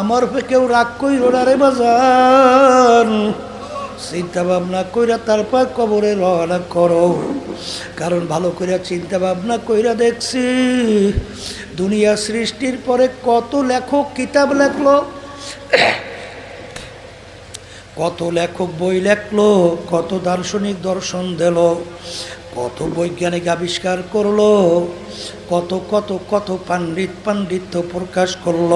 আমার পে কেউ রাগ কই রোডারে বাজার চিন্তা ভাবনা কইরা তারপর কবরে রওনা করো। কারণ ভালো কইরা চিন্তা ভাবনা কইরা দেখছি, দুনিয়া সৃষ্টির পরে কত লেখক কিতাব লেখলো, কত লেখক বই লেখলো, কত দার্শনিক দর্শন দিল। কত বৈজ্ঞানিক আবিষ্কার করল, কত কত কত পাণ্ডিত পাণ্ডিত্য প্রকাশ করল।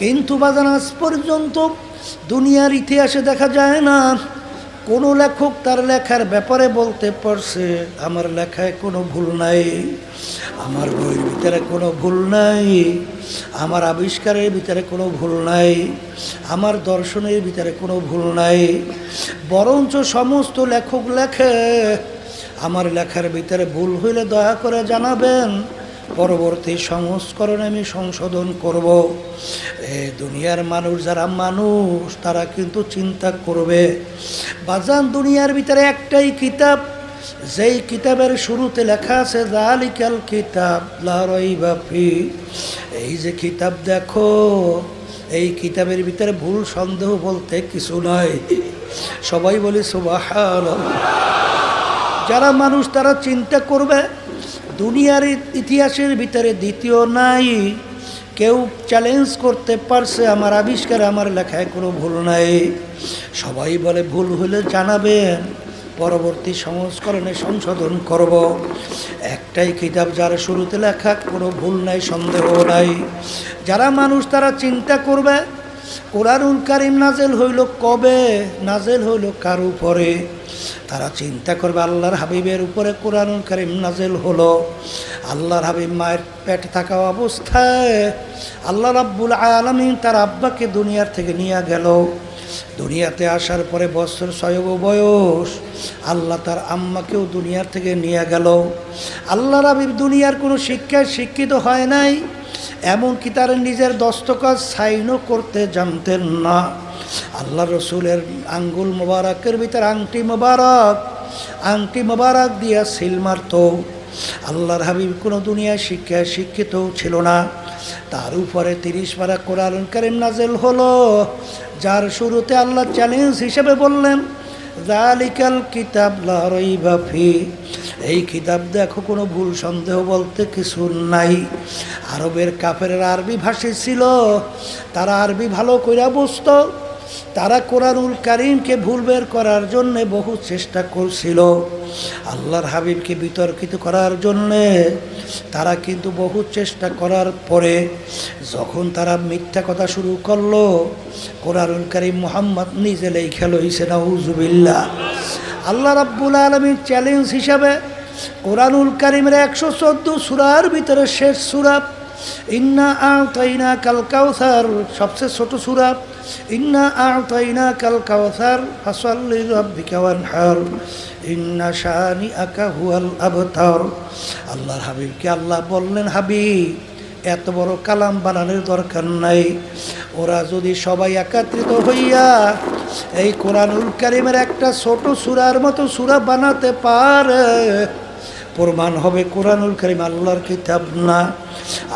কিন্তু বাজান আজ পর্যন্ত দুনিয়ার ইতিহাসে দেখা যায় না, কোনো লেখক তার লেখার ব্যাপারে বলতে পারছে, আমার লেখায় কোনো ভুল নাই, আমার বইয়ের ভিতরে কোনো ভুল নাই, আমার আবিষ্কারের ভিতরে কোনো ভুল নাই, আমার দর্শনের ভিতরে কোনো ভুল নাই, বরঞ্চ সমস্ত লেখক লেখে আমার লেখার ভিতরে ভুল হইলে দয়া করে জানাবেন। পরবর্তী সংস্করণে আমি সংশোধন করব। এ দুনিয়ার মানুষ যারা মানুষ, তারা কিন্তু চিন্তা করবে। বাজান, দুনিয়ার ভিতরে একটাই কিতাব, যেই কিতাবের শুরুতে লেখা আছে জালিকাল কিতাব বাপি এই যে কিতাব দেখো, এই কিতাবের ভিতরে ভুল সন্দেহ বলতে কিছু নয় সবাই বলি সুবাহ যারা মানুষ তারা চিন্তা করবে, দুনিয়ার ইতিহাসের ভিতরে দ্বিতীয় নাই। কেউ চ্যালেঞ্জ করতে পারছে, আমার আবিষ্কার, আমার লেখায় কোনো ভুল নাই। সবাই বলে, ভুল হলে জানাবেন। পরবর্তী সংস্করণে সংশোধন করব। একটাই কিতাব যার শুরুতে লেখা, কোনো ভুল নাই, সন্দেহ নাই। যারা মানুষ তারা চিন্তা করবে কোরআনুল কারিম নাজেল হইল কবে? নাজেল হইল কার উপরে? তারা চিন্তা করবে, আল্লাহর হাবিবের উপরে কোরআনুল কারিম নাজেল হলো। আল্লাহর হাবিব মায়ের পেট থাকা অবস্থায় আল্লাহ রাব্বুল আলমিন তার আব্বাকে দুনিয়ার থেকে নিয়ে গেল। দুনিয়াতে আসার পরে বছর ছয়ব বয়স আল্লাহ তার আম্মাকেও দুনিয়ার থেকে নিয়ে গেল। আল্লাহ রাবিব দুনিয়ার কোনো শিক্ষায় শিক্ষিত হয় নাই। এমনকি তার নিজের দস্তকাজ সাইনও করতে জানতেন না। আল্লাহ রসুলের আঙ্গুল মোবারকের ভিতর আংটি মোবারক আংটি মোবারক দিয়া সিল মারত। আল্লাহর হাবিব কোনো দুনিয়ায় শিক্ষায় শিক্ষিত ছিল না। তার উপরে তিরিশ পারা কোরআন কারিম নাজেল হলো, যার শুরুতে আল্লাহ চ্যালেঞ্জ হিসেবে বললেন জালিকাল কিতাব লাফি এই কিতাব দেখো, কোনো ভুল সন্দেহ বলতে কিছু নাই। আরবের কাফের আরবি ভাষী ছিল, তারা আরবি ভালো কইরা বুঝত। তারা কোরআনুল কারিমকে ভুল বের করার জন্যে বহু চেষ্টা করছিল। আল্লাহর হাবিবকে বিতর্কিত করার জন্যে তারা কিন্তু বহু চেষ্টা করার পরে যখন তারা মিথ্যা কথা শুরু করল, কোরআনুল কারিম মোহাম্মদ নিজে লেখা লইছে না উজুবিল্লা আল্লাহ রাব্বুল আলমীর চ্যালেঞ্জ হিসাবে কোরআনুল কারিমের একশো চোদ্দ সুরার ভিতরে শেষ সুরা, ইন্না আতাইনা কাল কাউসার সবচেয়ে ছোট সুরা, ইন্না আতাইনা কাল কাউসার ফাসাল্লি ইন্না শানি আকা হুয়াল আবতার আল্লাহর হাবিবকে আল্লাহ বললেন, হাবিব, এত বড় কালাম বানানোর দরকার নাই। ওরা যদি সবাই একাত্রিত হইয়া এই কোরআনুল কারিমের একটা ছোট সুরার মতো সুরা বানাতে পারে প্রমাণ হবে কোরআনুল করিম, আল্লাহর কিতাব না।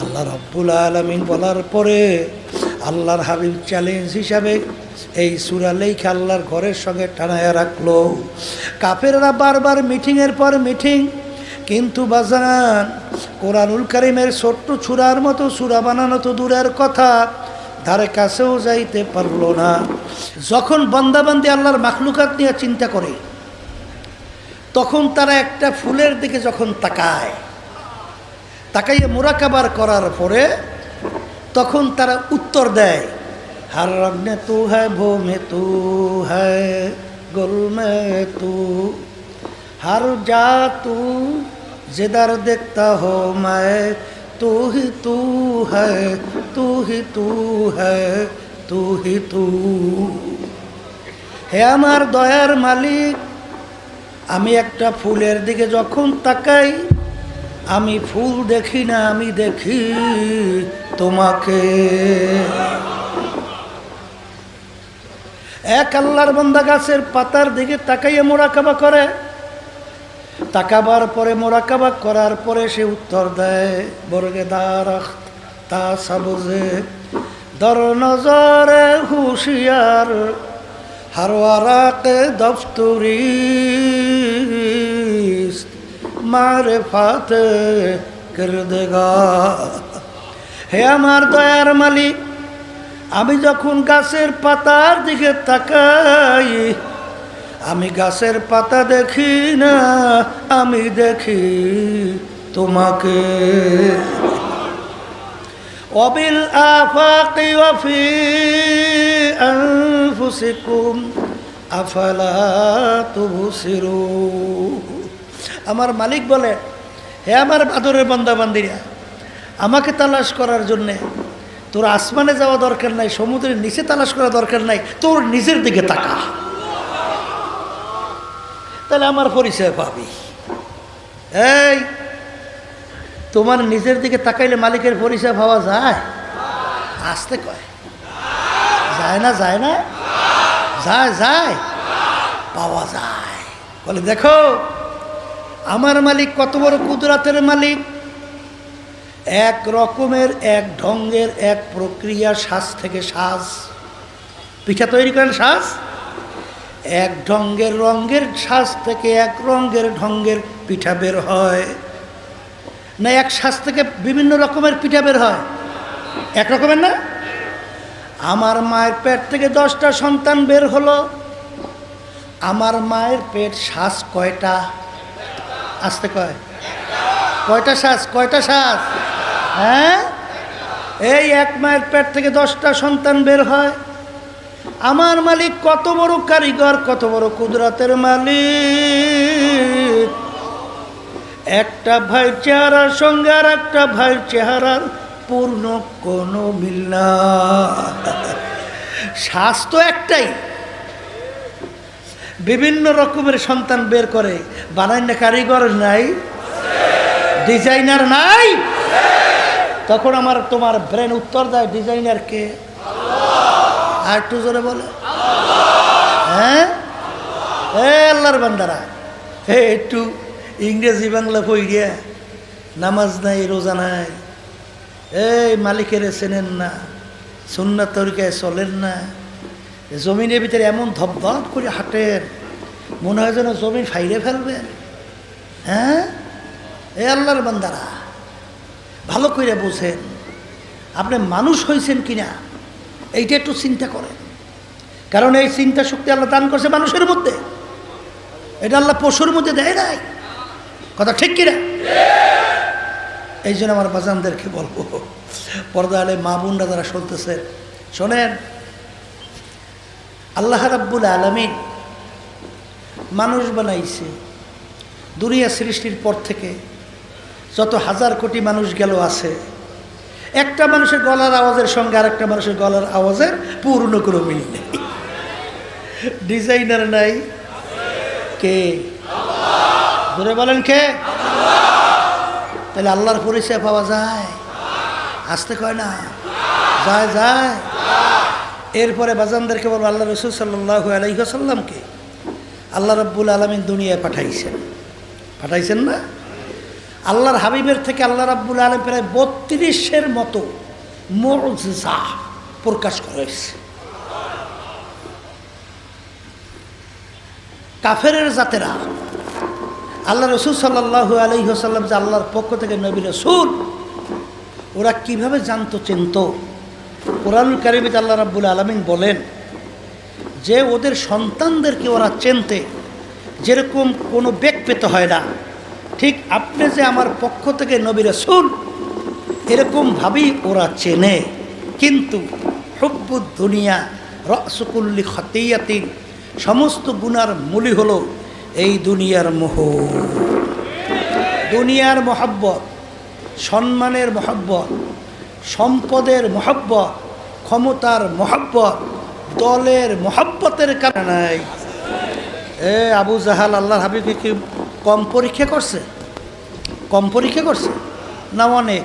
আল্লাহ রব্বুল আলমিন বলার পরে আল্লাহর হাবিব চ্যালেঞ্জ হিসাবে এই সুরা লেখা আল্লাহর ঘরের সঙ্গে টানায় রাখল। কাফেররা বারবার মিটিংয়ের পর মিটিং কিন্তু বাজান কোরআনুল করিমের ছোট্ট ছুরার মতো সুরা বানানো তো দূরের কথা, ধারে কাছেও যাইতে পারল না। যখন বন্দাবান্দি আল্লাহর মাখলুকাত নিয়ে চিন্তা করে তখন তারা একটা ফুলের দিকে যখন তাকায়, তাকাইয়ে মোরাকাবার করার পরে তখন তারা উত্তর দেয়, হার রগ্নে তু হ্যাঁ ভো মে তু হ্যাঁ গোল মে তু। হার যা তু, জেদার দেখতা হো মায়, তু হি তু হ্যাঁ তু হি তু হ্যাঁ তু হি তু। হে আমার দয়ার মালিক আমি একটা ফুলের দিকে যখন তাকাই, আমি ফুল দেখি না, আমি দেখি তোমাকে। এক আল্লাহর বন্দা গাছের পাতার দিকে তাকাইয়ে মোড়াকাবা করে। তাকাবার পরে মোরাকাবা করার পরে সে উত্তর দেয়, বর্গে দারাখ তা সাবজে, দর নজরে হুশিয়ার হারওয়ারাক দফতুরি মারে ফাতে দেগা হে আমার দয়ার মালিক, আমি যখন গাছের পাতার দিকে তাকাই, আমি গাছের পাতা দেখি না, আমি দেখি তোমাকে। আফাকি ওয়াফি আনফুসিকুম, আফালা তুবসিরু আমার মালিক বলে, হে আমার বাদরের বান্দাবান্দিরা, আমাকে তালাশ করার জন্যে তোর আসমানে যাওয়া দরকার নাই, সমুদ্রের নিচে তালাশ করা দরকার নাই, তোর নিজের দিকে তাকা। তাহলে আমার পরিচয় পাবি। এই তোমার নিজের দিকে তাকাইলে মালিকের পরিচয় পাওয়া যায়? আসতে কয়। যায় না যায় না? যায় যায়। পাওয়া যায়। বলে, দেখো, আমার মালিক কত বড় কুদরাতের মালিক। এক রকমের, এক ঢঙ্গের, এক প্রক্রিয়া শ্বাস থেকে শ্বাস পিঠা তৈরি করেন শ্বাস এক ঢঙ্গের রঙ্গের শ্বাস থেকে এক রঙ্গের ঢঙ্গের পিঠা বের হয়। না এক শ্বাস থেকে বিভিন্ন রকমের পিঠা বের হয়। এক রকমের না? আমার মায়ের পেট থেকে দশটা সন্তান বের হলো। আমার মায়ের পেট শ্বাস কয়টা? আসতে কয়। কয়টা শ্বাস? কয়টা শ্বাস? হ্যাঁ? এই এক মায়ের পেট থেকে দশটা সন্তান বের হয়। আমার মালিক কত বড় কারিগর, কত বড় কুদরাতের মালিক। একটা ভাই চেহারার সঙ্গে আর একটা ভাই চেহারার পূর্ণ কোনো মিল না। তো একটাই। বিভিন্ন রকমের সন্তান বের করে। বানাই না কারিগর নাই। ডিজাইনার নাই। তখন আমার তোমার ব্রেন উত্তর দেয়, ডিজাইনার কে? আর একটু জোরে বলে। হ্যাঁ? এ আল্লাহর বান্দারা হে একটু ইংরেজি বাংলা পইরিয়া নামাজ নাই, রোজা নাই। এই মালিকের চেনেন না সুন্না তরিকায় চলেন না। জমিনের ভিতরে এমন ধপধপ করে হাঁটেন, মনে হয় যেন জমিন ফাইরে ফেলবেন হ্যাঁ? এ আল্লাহর বান্দারা, ভালো করে বোঝেন, আপনি মানুষ হয়েছেন কিনা, এইটা একটু চিন্তা করেন। কারণ এই চিন্তা শক্তি আল্লাহ দান করছে মানুষের মধ্যে। এটা আল্লাহ পশুর মধ্যে দেয় নাই। কথা ঠিক কিনা? এই জন্য আমার বাজানদেরকে বলব পর্দা আলে মা বোনরা যারা শুনতেছে শোনেন, আল্লাহ রাব্বুল আলমিন মানুষ বানাইছে, দুনিয়া সৃষ্টির পর থেকে যত হাজার কোটি মানুষ গেল আছে, একটা মানুষের গলার আওয়াজের সঙ্গে আরেকটা মানুষের গলার আওয়াজের পূর্ণ কোনো মিল নেই। ডিজাইনার নাই? কে? ধরে বলেন কে? তাহলে আল্লাহর পরিচয় পাওয়া যায়। আসতে কয় না? যায় যায়। এরপরে বাজানদেরকে বলব, আল্লাহ রসুল সাল্লাহ আলাইসাল্লামকে আল্লাহ রব্বুল আলমিন দুনিয়ায় পাঠাইছেন। পাঠাইছেন না? আল্লাহর হাবিবের থেকে আল্লাহ রাব্বুল আলম প্রায় বত্রিশের মতো মজা প্রকাশ করেছে। কাফের জাতেরা আল্লাহ রসুল সাল্লাহু আলহিহাসাল্লাম যে আল্লাহর পক্ষ থেকে নবী রসুল, ওরা কীভাবে জানতো, চিনত? কোরআনুল কারিবিতে আল্লাহ রাব্বুল আলমিন বলেন যে ওদের সন্তানদেরকে ওরা চেনতে যেরকম কোনো বেগ পেতে হয় না, ঠিক আপনি যে আমার পক্ষ থেকে নবী রসুল এরকমভাবেই ওরা চেনে। কিন্তু হব্বুদ দুনিয়া, রসকুল্লি খতিয়াতিন, সমস্ত গুনার মূলই হলো এই দুনিয়ার মোহ দুনিয়ার মহাব্বত, সম্মানের মহাব্বত, সম্পদের মহাব্বত, ক্ষমতার মহাব্বত, দলের মহাব্বতের কারণে নাই। এ আবু জাহাল আল্লাহর হাবিবকে কি কম পরীক্ষা করছে? কম পরীক্ষা করছে? না অনেক।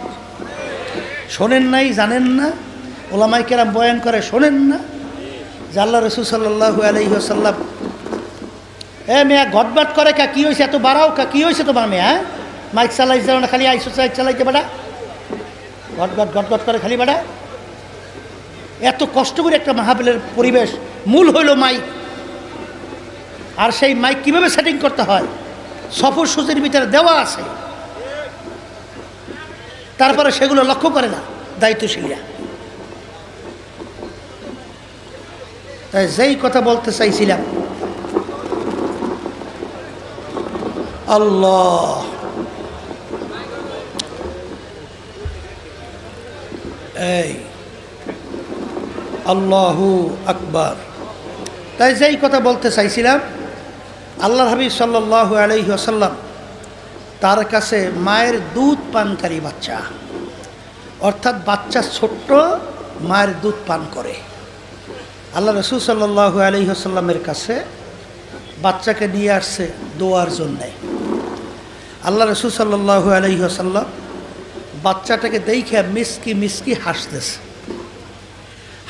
শোনেন নাই, জানেন না? ওলামাই কেরাম বয়ান করে, শোনেন না? যে আল্লাহ রসুল সাল্লাহু আলহিহাসাল্লাম এ মেয়া ঘটবাট করে কা, কী হয়েছে এত বাড়াও কা, কী হয়েছে তোমার মেয়া হ্যাঁ? মাইক চালাই যাও না খালি আইসো চাই চালাইতে বেড়া ঘটঘট ঘটঘট করে খালি বেড়া এত কষ্ট করে একটা মাহাবিলের পরিবেশ, মূল হইল মাইক। আর সেই মাইক কীভাবে সেটিং করতে হয়? সফর সূচির ভিতরে দেওয়া আছে। তারপরে সেগুলো লক্ষ্য করে না দায়িত্বশীলরা তাই যেই কথা বলতে চাইছিলাম আল্লাহ। এই, আল্লাহু আকবার। তাই যেই কথা বলতে চাইছিলাম আল্লাহ হাবিব সাল্লাহ আলহি আসাল্লাম তার কাছে মায়ের দুধ পানকারী বাচ্চা। অর্থাৎ বাচ্চা ছোট্ট মায়ের দুধ পান করে। আল্লাহ রসুল সাল্লাহ আলহি আসাল্লামের কাছে বাচ্চাকে নিয়ে আসছে দোয়ার জন্যে। আল্লাহ রসুল সাল্লাহ আলহি আসাল্লাম বাচ্চাটাকে দেখে মিসকি মিসকি হাসতেছে।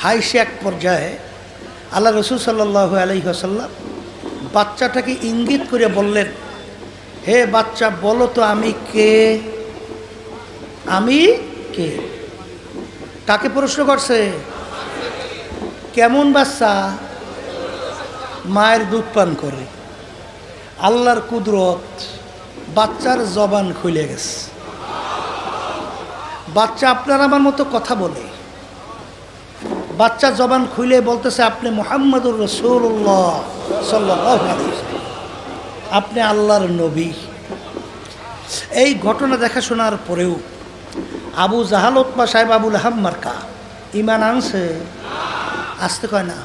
হাইসে এক পর্যায়ে আল্লাহ রসুল সাল্লাহ আলহিহাসাল্লাম বাচ্চাটাকে ইঙ্গিত করে বললেন, হে বাচ্চা, বলো তো আমি কে? আমি কে? কাকে প্রশ্ন করছে, কেমন বাচ্চা? মায়ের দুধ পান করে। আল্লাহর কুদরত বাচ্চার জবান খুলে গেছে। বাচ্চা আপনার আমার মতো কথা বলে। বাচ্চা জবান খুলে বলতেছে, আপনি মোহাম্মদুর রসুল্লাহ সাল্লাহ আপনি আল্লাহর নবী। এই ঘটনা দেখা শোনার পরেও আবু জাহালতমা সাহেব, আবুল মার্কা ইমান আনছে। আসতে কয় না।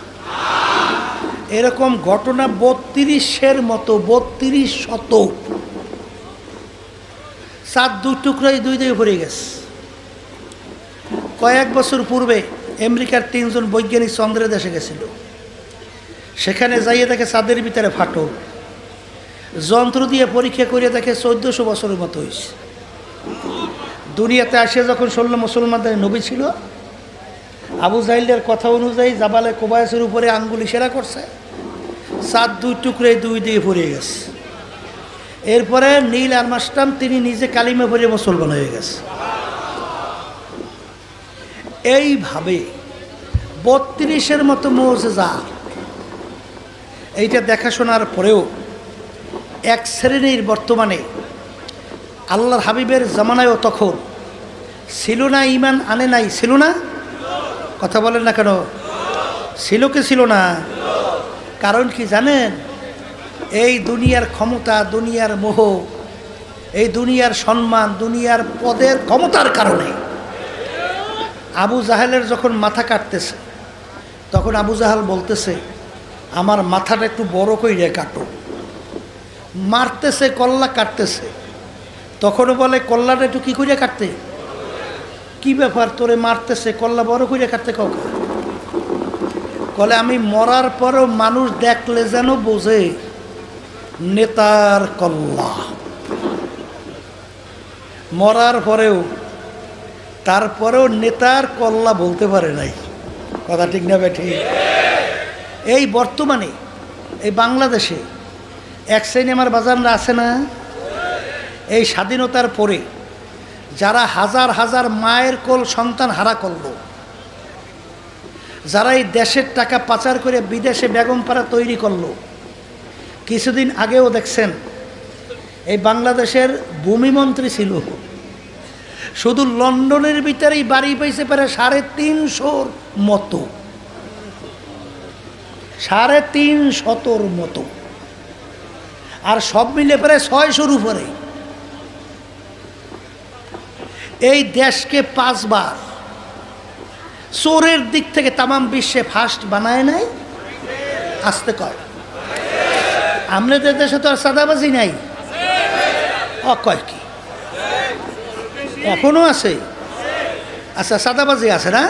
এরকম ঘটনা বত্রিশের মতো, বত্রিশ শত সাত দুই টুকরাই দুই দিকে ভরে গেছে। কয়েক বছর পূর্বে আমেরিকার তিনজন বৈজ্ঞানিক চন্দ্রের দেশে গেছিল। সেখানে যাইয়ে তাকে চাঁদের ভিতরে ফাটল যন্ত্র দিয়ে পরীক্ষা করে তাকে চোদ্দশো বছরের মতো হয়েছে। দুনিয়াতে আসে যখন ষোলো মুসলমানদের নবী ছিল, আবু জাইলের কথা অনুযায়ী জাবালে কোবায়সের উপরে আঙ্গুল ইশারা করছে চাঁদ দুই টুকরে দুই দিয়ে ভরে গেছে। এরপরে নীল আরমাস্টাম তিনি নিজে কালিমে ভরে মুসলমান হয়ে গেছে। এইভাবে বত্রিশের মতো মৌজা এইটা দেখাশোনার পরেও এক শ্রেণির বর্তমানে আল্লাহর হাবিবের জামানায়ও তখন ছিল না ইমান আনে নাই, ছিল না? কথা বলেন না কেন? ছিল কি ছিল না? কারণ কি জানেন? এই দুনিয়ার ক্ষমতা, দুনিয়ার মোহ, এই দুনিয়ার সম্মান, দুনিয়ার পদের ক্ষমতার কারণে। আবু জাহেলের যখন মাথা কাটতেছে, তখন আবু জাহাল বলতেছে, আমার মাথাটা একটু বড় করে কাটো। মারতেছে, কল্লা কাটতেছে। তখনও বলে, কল্লাটা একটু কী করে কাটতে? কি ব্যাপার তোরে মারতেছে, কল্লা বড় করে কাটতে কাউকে কলে আমি মরার পরও মানুষ দেখলে যেন বোঝে। নেতার কল্লা। মরার পরেও, তারপরেও নেতার কল্লা বলতে পারে নাই। কথা ঠিক না বেঠি? এই বর্তমানে, এই বাংলাদেশে এক সিনেমার বাজাররা আছে না? এই স্বাধীনতার পরে যারা হাজার হাজার মায়ের কোল সন্তান হারা করল, যারা এই দেশের টাকা পাচার করে বিদেশে বেগমপাড়া তৈরি করল কিছুদিন আগেও দেখছেন, এই বাংলাদেশের ভূমিমন্ত্রী ছিল। শুধু লন্ডনের ভিতরেই বাড়ি পাইছে পারে সাড়ে তিনশোর মতো। সাড়ে তিন শতর মতো। আর সব মিলে প্রায় ছয়শোর উপরে। এই দেশকে পাঁচবার চোরের দিক থেকে তামাম বিশ্বে ফার্স্ট বানায় নাই, আসতে কয় আমাদের দেশে তো আর সাদাবাজি নাই। অকয় কি? এখনও আছে। আচ্ছা সাদাবাজি আছে না?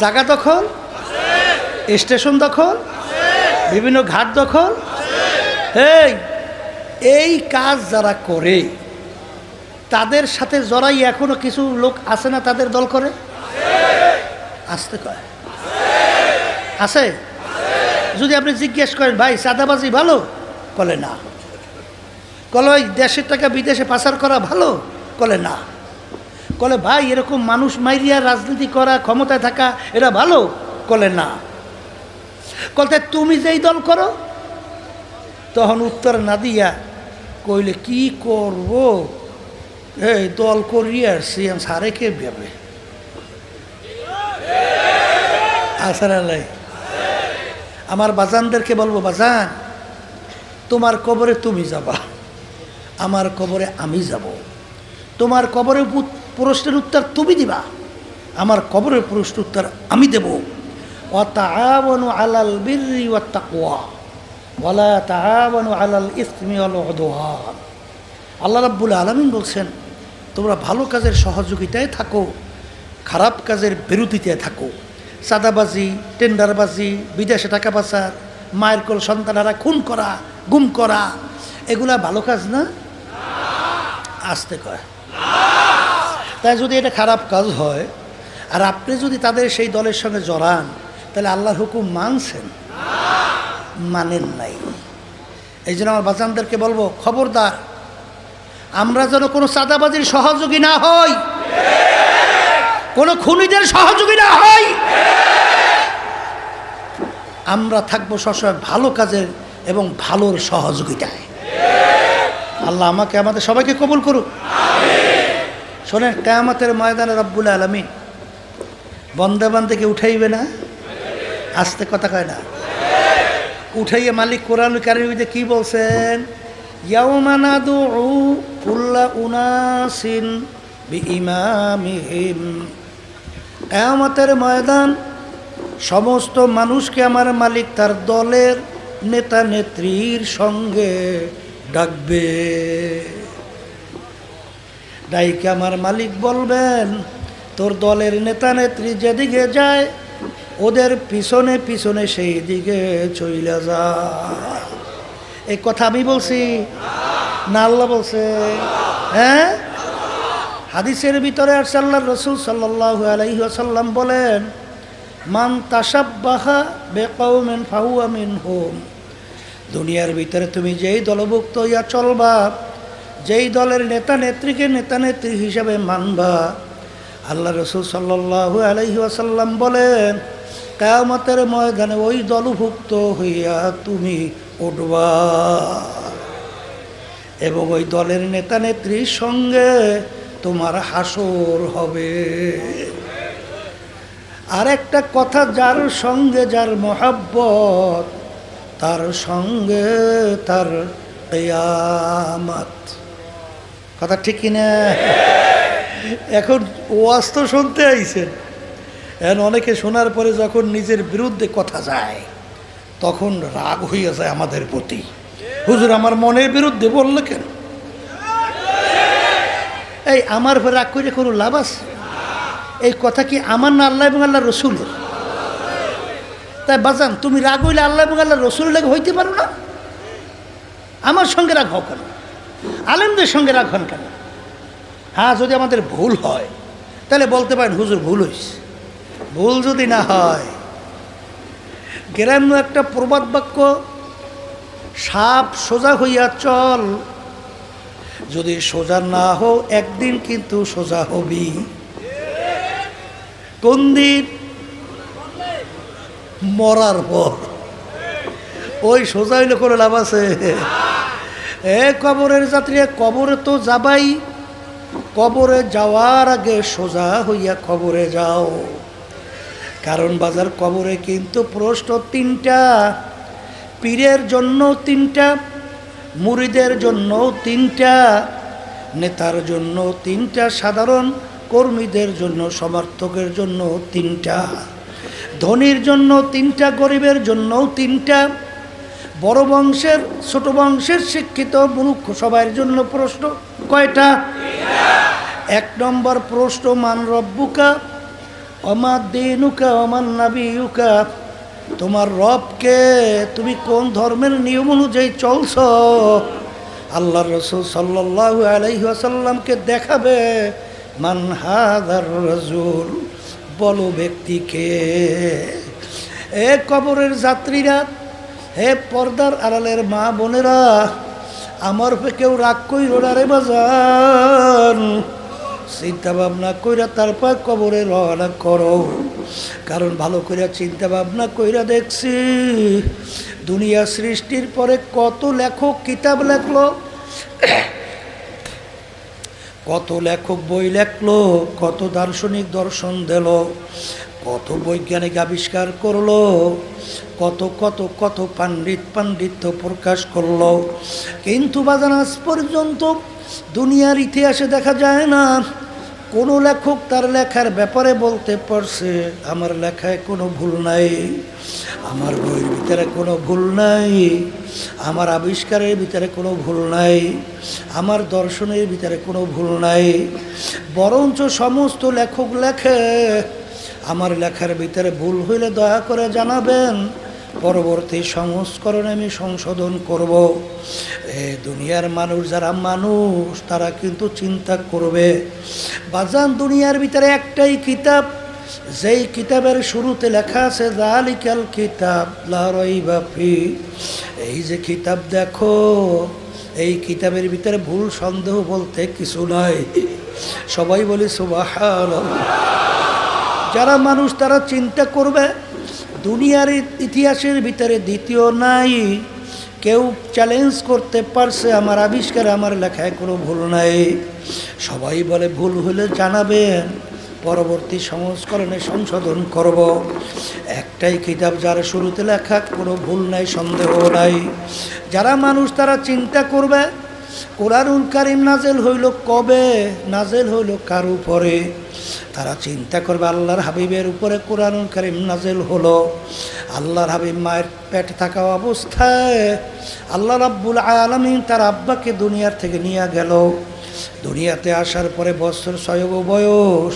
জাগা দখল? স্টেশন দখল? বিভিন্ন ঘাট দখল? এই এই কাজ যারা করে, তাদের সাথে জড়াই এখনও কিছু লোক আছে না তাদের দল করে? আসতে কয় আছে। যদি আপনি জিজ্ঞেস করেন, ভাই, চাঁদাবাজি ভালো? কলে না। কলে, ওই দেশের টাকা বিদেশে পাচার করা ভালো? কলে না। কলে, ভাই, এরকম মানুষ মাইরিয়া রাজনীতি করা, ক্ষমতায় থাকা এটা ভালো? কলে না। কলতে তুমি যেই দল করো? তখন উত্তর না দিয়া কইলে, কি করব? এই দল করিয়ে আসছি আমি সারে কে ভেবে আসার আলাই আমার বাজানদেরকে বলব, বাজান, তোমার কবরে তুমি যাবা, আমার কবরে আমি যাব। তোমার কবরে প্রশ্নের উত্তর তুমি দিবা, আমার কবরের প্রশ্নের উত্তর আমি দেব। ওয়াতাআওয়ানু আলাল উদওয়ান। আল্লাহ রাব্বুল আলামিন বলছেন, তোমরা ভালো কাজের সহযোগিতায় থাকো, খারাপ কাজের বিরোধিতে থাকো। চাঁদাবাজি, টেন্ডারবাজি, বিদেশে টাকা পাচার, মায়ের কোল সন্তানারা খুন করা, গুম করা, এগুলা ভালো কাজ না? আসতে কয়। তাই যদি এটা খারাপ কাজ হয়, আর আপনি যদি তাদের সেই দলের সঙ্গে জড়ান, তাহলে আল্লাহর হুকুম মানছেন? মানেন নাই। এই জন্য আমার বাচ্চাদেরকে বলব, খবরদার, আমরা যেন কোনো চাঁদাবাজির সহযোগী না হই। কোনো খুনিদের সহযোগী না হই আমরা থাকব সবসময় ভালো কাজের এবং ভালোর সহযোগিতায়। আল্লাহ আমাকে, আমাদের সবাইকে কবুল করুক। শোনেন, কেয়ামতের ময়দানে রব্বুল আলমিন বন্দে বান্দেকে উঠাইবে না? আস্তে কথা কয় না। উঠাইয়ে মালিক কোরআন কারিমিতে কি বলছেন? ইয়াউমানাদু কুল্লা উনাসিন ইমামিহিম কেয়ামতের ময়দান, সমস্ত মানুষকে আমার মালিক তার দলের নেতা নেত্রীর সঙ্গে ডাকবে। ডাইকে আমার মালিক বলবেন, তোর দলের নেতা নেত্রী যেদিকে যায়, ওদের পিছনে পিছনে সেই দিকে চইলা যা। এই কথা আমি বলছি, না আল্লাহ বলছে। হ্যাঁ? হাদিসের ভিতরে আর সাল্লাহ রসুল সাল্লাহ আসাল্লাম বলেন, মান তাসাব্বাহা বেকাউমেন ফাহুয়া মিন হোম দুনিয়ার ভিতরে তুমি যেই দলভুক্ত ইয়া চলবা, যেই দলের নেতা নেত্রীকে নেতা নেত্রী হিসাবে মানবা, আল্লাহ রসুল সাল্লাহু আলহি আসাল্লাম বলেন, কায়ামতের ময়দানে ওই দলভুক্ত হইয়া তুমি উঠবা। এবং ওই দলের নেতা নেত্রীর সঙ্গে তোমার হাসর হবে। আর একটা কথা যার সঙ্গে যার মহাব্বত, তার সঙ্গে তার কেয়ামত। কথা ঠিক কিনা? এখন ওয়াজ তো শুনতে আইছেন। এখন অনেকে শোনার পরে যখন নিজের বিরুদ্ধে কথা যায়, তখন রাগ হইয়া যায় আমাদের প্রতি। হুজুর, আমার মনের বিরুদ্ধে বললে কেন? এই আমার উপর রাগ করে কোনো লাভ আছে? এই কথা কি আমার না আল্লাহ এবং আল্লাহ রসুলের? তাই বাজান, তুমি রাগ হইলে আল্লাহ এবং আল্লাহ রসুল লেগে হইতে পারো না? আমার সঙ্গে রাগ হও কেন? আলেমদের সঙ্গে রাগ হন কেন? হ্যাঁ যদি আমাদের ভুল হয়, তাহলে বলতে পারেন, হুজুর, ভুল হইছে। ভুল যদি না হয়, গ্রাম্য একটা প্রবাদ বাক্য, সাপ সোজা হইয়া চল। যদি সোজা না হও, একদিন কিন্তু সোজা হবি। কোন দিন? মরার পর। ওই সোজা হইলে কোনো লাভ আছে? এ কবরের যাত্রী কবরে তো যাবাই। কবরে যাওয়ার আগে সোজা হইয়া কবরে যাও। কারণ বাজার কবরে কিন্তু প্রশ্ন তিনটা, পীরের জন্য তিনটা মুড়িদের জন্য তিনটা, নেতার জন্য তিনটা, সাধারণ কর্মীদের জন্য, সমর্থকের জন্য তিনটা, ধনীর জন্য তিনটা, গরিবের জন্য তিনটা, বড় বংশের, ছোট বংশের শিক্ষিত মূর্খ সবার জন্য প্রশ্ন, কয়টা? এক নম্বর প্রশ্ন, মান রব্বুকা অমার দিনুকা অমার নাবিউকা তোমার রবকে তুমি কোন ধর্মের নিয়ম অনুযায়ী চলছ? আল্লাহ রসুল সাল্লাহ আলাইসাল্লামকে দেখাবে, মান হাদার রসুল বলো ব্যক্তিকে। এ কবরের যাত্রীরা, হে পর্দার আড়ালের মা বোনেরা, আমার কেউ রাগ কই রোডারে বাজান। চিন্তা ভাবনা কইরা তারপর কবরে রওনা করো। কারণ ভালো করে চিন্তা ভাবনা কইরা দেখছি, দুনিয়া সৃষ্টির পরে কত লেখক কিতাব লেখলো, কত লেখক বই লেখলো, কত দার্শনিক দর্শন দিল, কত বৈজ্ঞানিক আবিষ্কার করল, কত কত কত পাণ্ডিত পাণ্ডিত্য প্রকাশ করল। কিন্তু বাজান আজ পর্যন্ত দুনিয়ার ইতিহাসে দেখা যায় না। কোনো লেখক তার লেখার ব্যাপারে বলতে পারছে, আমার লেখায় কোনো ভুল নাই, আমার বইয়ের ভিতরে কোনো ভুল নাই, আমার আবিষ্কারের ভিতরে কোনো ভুল নাই, আমার দর্শনের ভিতরে কোনো ভুল নাই, বরঞ্চ সমস্ত লেখক লেখে, আমার লেখার ভিতরে ভুল হইলে দয়া করে জানাবেন, পরবর্তী সংস্করণে আমি সংশোধন করব। দুনিয়ার মানুষ যারা মানুষ, তারা কিন্তু চিন্তা করবে। বাজান, দুনিয়ার ভিতরে একটাই কিতাব, যেই কিতাবের শুরুতে লেখা আছে জালিকাল কিতাব লারই বাপি এই যে কিতাব দেখো, এই কিতাবের ভিতরে ভুল সন্দেহ বলতে কিছু নাই। সবাই বলি সুবাহ যারা মানুষ, তারা চিন্তা করবে, দুনিয়ার ইতিহাসের ভিতরে দ্বিতীয় নাই। কেউ চ্যালেঞ্জ করতে পারছে, আমার আবিষ্কার আমার লেখায় কোনো ভুল নাই। সবাই বলে, ভুল হলে জানাবেন। পরবর্তী সংস্করণে সংশোধন করব। একটাই কিতাব যার শুরুতে লেখা, কোনো ভুল নাই, সন্দেহ নাই। যারা মানুষ, তারা চিন্তা করবে, কোরআনুল কারিম নাজেল হইল কবে? নাজেল হইল কার উপরে? তারা চিন্তা করবে, আল্লাহর হাবিবের উপরে কোরআনুল কারিম নাজেল হলো। আল্লাহর হাবিব মায়ের পেটে থাকা অবস্থায় আল্লাহ রাব্বুল আলমিন তার আব্বাকে দুনিয়ার থেকে নিয়ে গেল। দুনিয়াতে আসার পরে বছর ছয়গ বয়স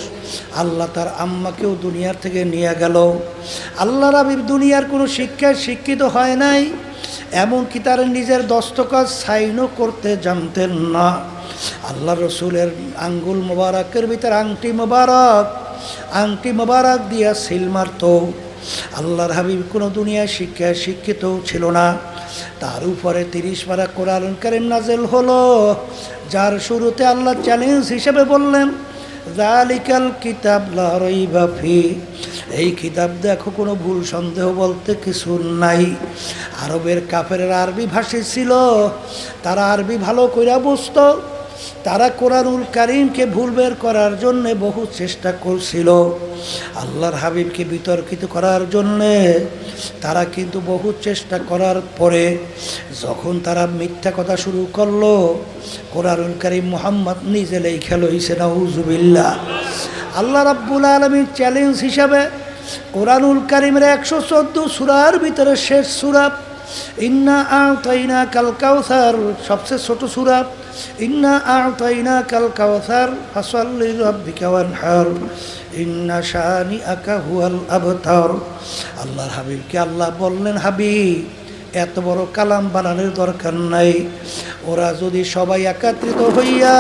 আল্লাহ তার আম্মাকেও দুনিয়ার থেকে নিয়ে গেল। আল্লাহ রাবিব দুনিয়ার কোনো শিক্ষায় শিক্ষিত হয় নাই, এমনকি তার নিজের দস্তকাজ সাইনও করতে জানতেন না। আল্লাহ রসুলের আঙ্গুল মোবারকের ভিতর আংটি মোবারক আংটি মোবারক দিয়া সিল মারত। আল্লাহর হাবিব কোনো দুনিয়ায় শিক্ষায় শিক্ষিত ছিল না। তার উপরে তিরিশ পারা কোরআন কারিম নাজেল হলো। যার শুরুতে আল্লাহ চ্যালেঞ্জ হিসেবে বললেন জালিকাল কিতাব লাফি এই কিতাব দেখো, কোনো ভুল সন্দেহ বলতে কিছু নাই। আরবের কাফের আরবি ভাষী ছিল, তারা আরবি ভালো কইরা বুঝত। তারা কোরআনুল কারিমকে ভুল বের করার জন্যে বহু চেষ্টা করছিল। আল্লাহর হাবিবকে বিতর্কিত করার জন্যে তারা কিন্তু বহু চেষ্টা করার পরে যখন তারা মিথ্যা কথা শুরু করল, কোরআনুল করিম মোহাম্মদ নিজে লেখা লইছে নাউজুবিল্লা আল্লাহ রাব্বুল আলমীর চ্যালেঞ্জ হিসাবে কোরআনুল করিমের একশো চোদ্দ সুরার ভিতরে শেষ সুরা ইন্না আতাইনা কাল কাউসার সবচেয়ে ছোট সুরা, ইন্না আতাইনা কাল কাউসার ফাসাল্লি রাব্বিকা ইন্না শানি আকা হুয়াল আবতার আল্লাহর হাবিবকে আল্লাহ বললেন, হাবিব, এত বড় কালাম বানানোর দরকার নাই। ওরা যদি সবাই একাত্রিত হইয়া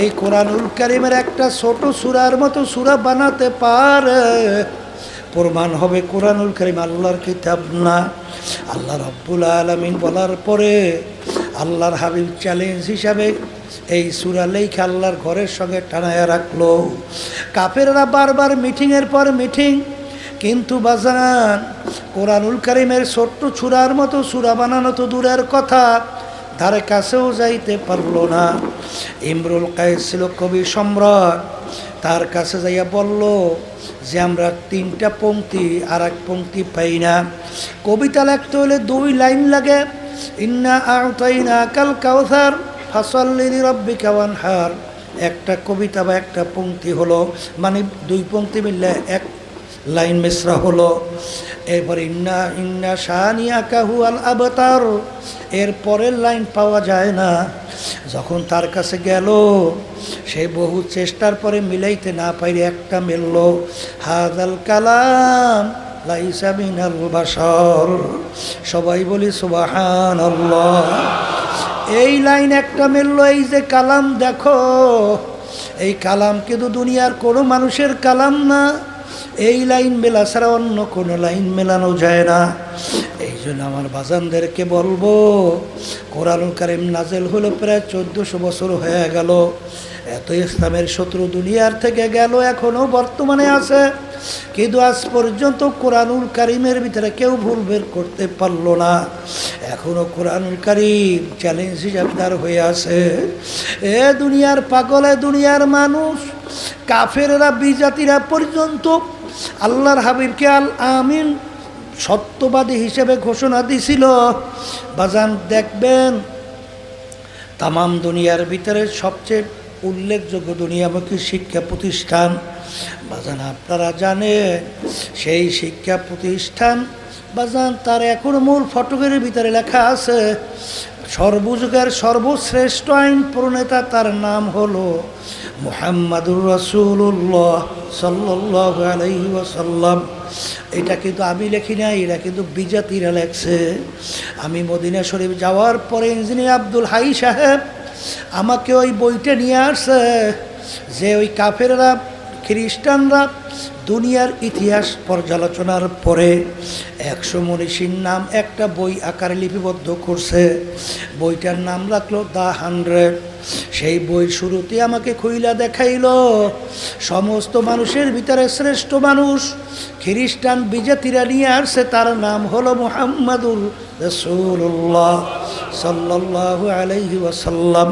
এই কোরআনুল কারিমের একটা ছোট সুরার মতো সুরা বানাতে পারে প্রমাণ হবে কোরআনুল করিম, আল্লাহর কিতাব না। আল্লাহ রব্বুল আলমিন বলার পরে আল্লাহর হাবিব চ্যালেঞ্জ হিসাবে এই সুরা লেখা আল্লাহর ঘরের সঙ্গে টানায় রাখল। কাপেররা বারবার মিটিংয়ের পর মিটিং কিন্তু বাজান, কোরআনুল করিমের ছোট্ট ছুরার মতো সুরা বানানো তো দূরের কথা, ধারে কাছেও যাইতে পারল না। ইমরুল কায়েস ছিল কবি সম্রাট। তার কাছে যাইয়া বলল, যে আমরা তিনটা পংক্তি আর এক পংক্তি পাই না। কবিতা লিখতে হলে দুই লাইন লাগে। ইন্না আউতাইনা কাল কাউসার ফাসল্লিনি রব্বি কাওয়ান হার একটা কবিতা বা একটা পংক্তি হলো মানে দুই পংক্তি মিললে এক লাইন মিশ্রা হলো, এরপর ইন্না ইন্না শাহানিয়া কাহু আল আবতার, এর পরের লাইন পাওয়া যায় না। যখন তার কাছে গেল, সে বহু চেষ্টার পরে মিলাইতে না পাইলে একটা মিলল, হাদাল কালাম, লাইসা বাসর সবাই বলি সুবাহান এই লাইন একটা মিলল, এই যে কালাম দেখো, এই কালাম কিন্তু দুনিয়ার কোনো মানুষের কালাম না। এই লাইন মেলা ছাড়া অন্য কোনো লাইন মেলানো যায় না। এই জন্য আমার বাজানদেরকে বলব, কোরআন কারিম নাজেল হলো প্রায় চোদ্দোশো বছর হয়ে গেল। এত ইসলামের শত্রু দুনিয়ার থেকে গেল এখনও বর্তমানে আছে। কিন্তু আজ পর্যন্ত কোরআনুল কারিমের ভিতরে কেউ ভুল বের করতে পারল না। এখনও কোরআনুল কারিম চ্যালেঞ্জ হিসাবদার হয়ে আছে। এ দুনিয়ার পাগলে দুনিয়ার মানুষ, কাফেররা, বিজাতিরা পর্যন্ত আল্লাহর হাবিবকে আল আমিন সত্যবাদী হিসেবে ঘোষণা দিছিল। বাজান দেখবেন, তামাম দুনিয়ার ভিতরে সবচেয়ে উল্লেখযোগ্য দুনিয়ামুখী শিক্ষা প্রতিষ্ঠান, বাজান আপনারা জানে সেই শিক্ষা প্রতিষ্ঠান, বাজান তার এখন মূল ফটকের ভিতরে লেখা আছে, সর্বযুগের সর্বশ্রেষ্ঠ আইন প্রণেতা তার নাম হলো মুহাম্মাদুর রসুল্লাহ সাল্লাহ আলহি এটা কিন্তু আমি লেখি নাই, এটা কিন্তু বিজাতিরা লেখছে। আমি মদিনা শরীফ যাওয়ার পরে ইঞ্জিনিয়ার আব্দুল হাই সাহেব আমাকে ওই বইটা নিয়ে আসছে যে ওই কাফেররা, খ্রিস্টানরা দুনিয়ার ইতিহাস পর্যালোচনার পরে একশো মনীষীর নাম একটা বই আকারে লিপিবদ্ধ করছে। বইটার নাম রাখল দ্য হান্ড্রেড। সেই বই শুরুতে আমাকে খুইলা দেখাইল, সমস্ত মানুষের ভিতরে শ্রেষ্ঠ মানুষ, খ্রিস্টান বিজাতিরা নিয়ে আসছে, তার নাম হলো মোহাম্মদুল রসুল্লাহ সাল্লাহ আলাইহি ওয়াসাল্লাম।